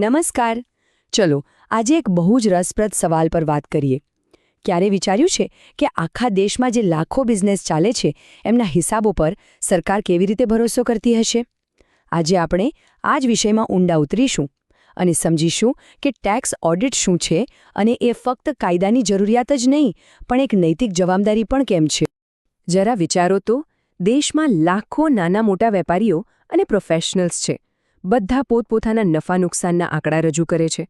નમસ્કાર. ચલો, આજે એક બહુ જ રસપ્રદ સવાલ પર વાત કરીએ. ક્યારે વિચાર્યું છે કે આખા દેશમાં જે લાખો બિઝનેસ ચાલે છે, એમના હિસાબો પર સરકાર કેવી રીતે ભરોસો કરતી હશે? આજે આપણે આ જ વિષયમાં ઊંડા ઉતરીશું અને સમજીશું કે ટેક્સ ઓડિટ શું છે અને એ ફક્ત કાયદાની જરૂરિયાત જ નહીં, પણ એક નૈતિક જવાબદારી પણ કેમ છે? જરા વિચારો તો, દેશમાં લાખો નાના મોટા વેપારીઓ અને પ્રોફેશનલ્સ છે. બધા પોતપોતાના નફા નુકસાનના આંકડા રજૂ કરે છે.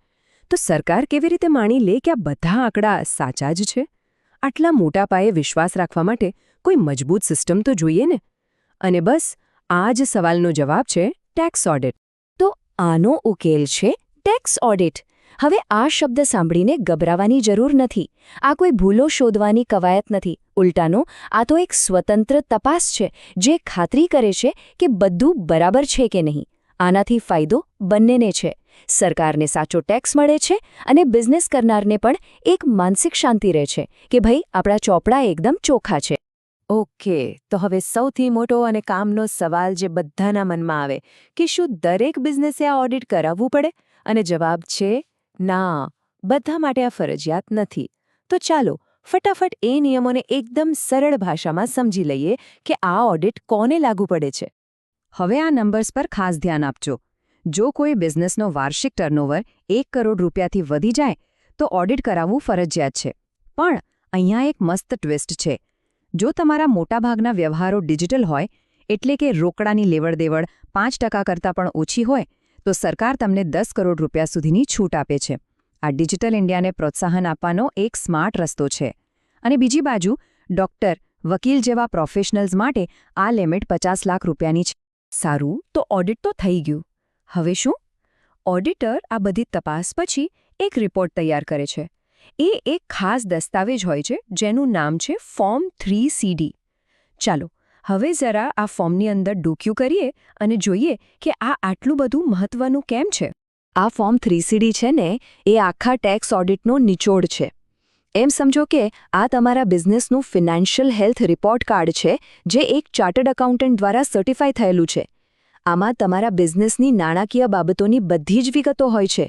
તો સરકાર કેવી રીતે માણી લે કે આ બધા આંકડા સાચા જ છે? આટલા મોટા પાયે વિશ્વાસ રાખવા માટે કોઈ મજબૂત સિસ્ટમ તો જોઈએ ને? અને બસ, આ જ સવાલનો જવાબ છે ટેક્સ ઓડિટ. તો આનો ઉકેલ છે ટેક્સ ઓડિટ. હવે આ શબ્દ સાંભળીને ગભરાવાની જરૂર નથી. આ કોઈ ભૂલો શોધવાની કવાયત નથી. ઉલટાનો, આ તો એક સ્વતંત્ર તપાસ છે જે ખાતરી કરે છે કે બધું બરાબર છે કે નહીં. આનાથી ફાયદો બંનેને છે. સરકારને સાચો ટેક્સ મળે છે અને બિઝનેસ કરનારને પણ એક માનસિક શાંતિ રહે છે કે ભાઈ આપણા ચોપડા એકદમ ચોખ્ખા છે. ઓકે, તો હવે સૌથી મોટો અને કામનો સવાલ જે બધાના મનમાં આવે, કે શું દરેક બિઝનેસે આ ઓડિટ કરાવવું પડે? અને જવાબ છે, ના, બધા માટે આ ફરજિયાત નથી. તો ચાલો, ફટાફટ એ નિયમોને એકદમ સરળ ભાષામાં સમજી લઈએ કે આ ઓડિટ કોને લાગુ પડે છે. હવે આ નંબર્સ પર ખાસ ધ્યાન આપજો. જો કોઈ બિઝનેસનો વાર્ષિક ટર્નઓવર એક કરોડ રૂપિયાથી વધી જાય, તો ઓડિટ કરાવવું ફરજિયાત છે. પણ અહીંયા એક મસ્ત ટ્વિસ્ટ છે. જો તમારા મોટાભાગના વ્યવહારો ડિજિટલ હોય, એટલે કે રોકડાની લેવડદેવડ પાંચ ટકા કરતાં પણ ઓછી હોય, તો સરકાર તમને દસ કરોડ રૂપિયા સુધીની છૂટ આપે છે. આ ડિજિટલ ઇન્ડિયાને પ્રોત્સાહન આપવાનો એક સ્માર્ટ રસ્તો છે. અને બીજી બાજુ ડોક્ટર વકીલ જેવા પ્રોફેશનલ્સ માટે આ લિમિટ પચાસ લાખ રૂપિયાની છે. સારું? તો ઓડિટ તો થઈ ગયું. હવે શું? ઓડિટર આ બધી તપાસ પછી એક રિપોર્ટ તૈયાર કરે છે. એ એક ખાસ દસ્તાવેજ હોય છે, જેનું નામ છે ફોર્મ થ્રી સીડી ચાલો, હવે જરા આ ફોર્મની અંદર ડોક્યુ કરીએ અને જોઈએ કે આ આટલું બધું મહત્વનું કેમ છે. આ ફોર્મ થ્રી સીડી છે ને, એ આખા ટેક્સ ઓડિટનો નિચોડ છે. એમ સમજો કે આ તમારા બિઝનેસનું ફિનાન્શિયલ હેલ્થ રિપોર્ટ કાર્ડ છે, જે એક ચાર્ટર્ડ એકાઉન્ટન્ટ દ્વારા સર્ટિફાઈ થયેલું છે. આમાં તમારા બિઝનેસની નાણાકીય બાબતોની બધી જ વિગતો હોય છે.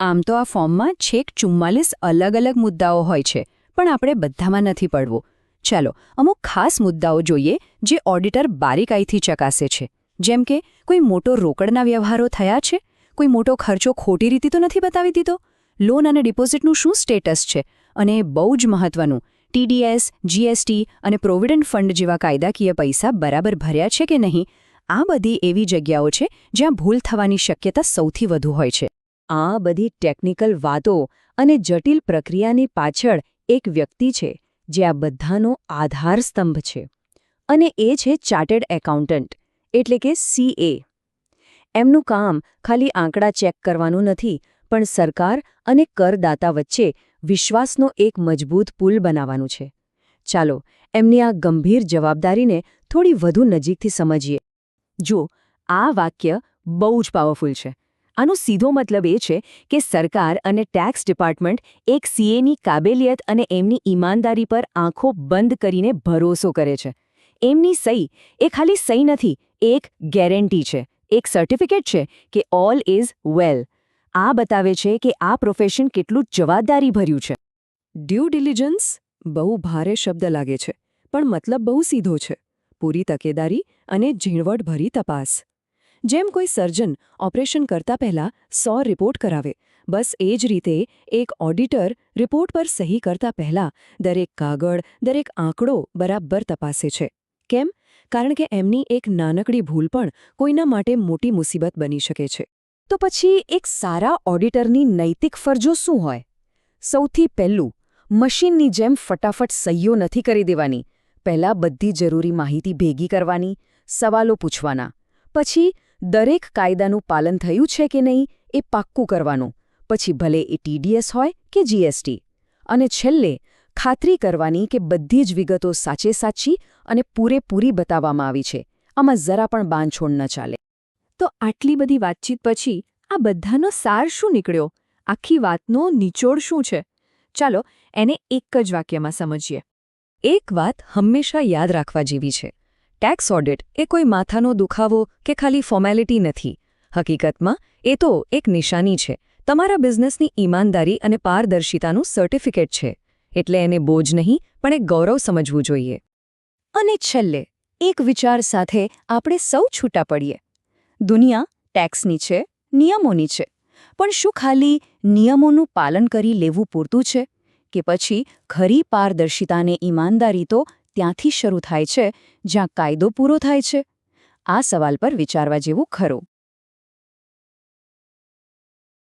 આમ તો આ ફોર્મમાં છેક ચુમ્માલીસ અલગ અલગ મુદ્દાઓ હોય છે, પણ આપણે બધામાં નથી પડવું. ચાલો, અમુક ખાસ મુદ્દાઓ જોઈએ, જે ઓડિટર બારીકાઈથી ચકાસે છે. જેમ કે, કોઈ મોટો રોકડના વ્યવહારો થયા છે? કોઈ મોટો ખર્ચો ખોટી રીતે તો નથી બતાવી દીધો? લોન અને ડિપોઝિટનું શું સ્ટેટસ છે? અને બહુ જ મહત્વનું ટીડીએસ જીએસટી અને પ્રોવિડન્ટ ફંડ જેવા કાયદાકીય પૈસા બરાબર ભર્યા છે કે નહીં? આ બધી એવી જગ્યાઓ છે જ્યાં ભૂલ થવાની શક્યતા સૌથી વધુ હોય છે. આ બધી ટેકનિકલ વાતો અને જટિલ પ્રક્રિયાની પાછળ એક વ્યક્તિ છે, જે આ બધાનો આધાર સ્તંભ છે. અને એ છે ચાર્ટર્ડ એકાઉન્ટન્ટ, એટલે કે સીએ એમનું કામ ખાલી આંકડા ચેક કરવાનું નથી પણ સરકાર અને કરદાતા વચ્ચે વિશ્વાસનો એક મજબૂત પુલ બનાવવાનું છે. ચાલો, એમની આ ગંભીર જવાબદારીને થોડી વધુ નજીકથી સમજીએ. જો આ વાક્ય બહુ જ પાવરફુલ છે. આનો સીધો મતલબ એ છે કે સરકાર અને ટેક્સ ડિપાર્ટમેન્ટ એક સીએની કાબેલિયત અને એમની ઈમાનદારી પર આંખો બંધ કરીને ભરોસો કરે છે. એમની સહી એ ખાલી સહી નથી, એક ગેરંટી છે. એક સર્ટિફિકેટ છે કે ઓલ ઇઝ વેલ આ બતાવે છે કે આ પ્રોફેશન કેટલું જવાબદારી ભર્યું છે. ડ્યુ ડિલિજન્સ બહુ ભારે શબ્દ લાગે છે, પણ મતલબ બહુ સીધો છે. પૂરી તકેદારી અને ઝીણવટભરી તપાસ. જેમ કોઈ સર્જન ઓપરેશન કરતા પહેલા સો રિપોર્ટ કરાવે, બસ એ જ રીતે એક ઓડિટર રિપોર્ટ પર સહી કરતા પહેલા દરેક કાગળ, દરેક આંકડો બરાબર તપાસે છે. કેમ? કારણ કે એમની એક નાનકડી ભૂલ પણ કોઈના માટે મોટી મુસીબત બની શકે છે. તો પછી એક સારા ઓડિટરની નૈતિક ફરજો શું હોય? સૌથી પહેલું, મશીનની જેમ ફટાફટ સહીઓ નથી કરી દેવાની. પહેલાં બધી જરૂરી માહિતી ભેગી કરવાની, સવાલો પૂછવાના. પછી દરેક કાયદાનું પાલન થયું છે કે નહીં એ પાક્કું કરવાનું. પછી ભલે એ ટીડીએસ હોય કે જીએસટી અને છેલ્લે, ખાતરી કરવાની કે બધી જ વિગતો સાચે સાચી અને પૂરેપૂરી બતાવવામાં આવી છે. આમાં જરા પણ બાંધછોડ ન ચાલે. તો આટલી બધી વાતચીત પછી આ બધાનો સાર શું નીકળ્યો? આખી વાતનો નિચોડ શું છે? ચાલો એને એક જ વાક્યમાં સમજીએ. એક વાત હંમેશા યાદ રાખવા જેવી છે. ટેક્સ ઓડિટ એ કોઈ માથાનો દુખાવો કે ખાલી ફોર્મેલિટી નથી. હકીકતમાં, એ તો એક નિશાની છે. તમારા બિઝનેસની ઈમાનદારી અને પારદર્શિતાનું સર્ટિફિકેટ છે. એટલે એને બોજ નહીં, પણ એક ગૌરવ સમજવું જોઈએ. અને છેલ્લે, એક વિચાર સાથે આપણે સૌ છૂટા પડીએ. દુનિયા ટેક્સની છે, નિયમોની છે. પણ શું ખાલી નિયમોનું પાલન કરી લેવું પૂરતું છે? કે પછી ખરી પારદર્શિતાને ઈમાનદારી તો ત્યાંથી શરૂ થાય છે, જ્યાં કાયદો પૂરો થાય છે? આ સવાલ પર વિચારવા જેવું ખરું.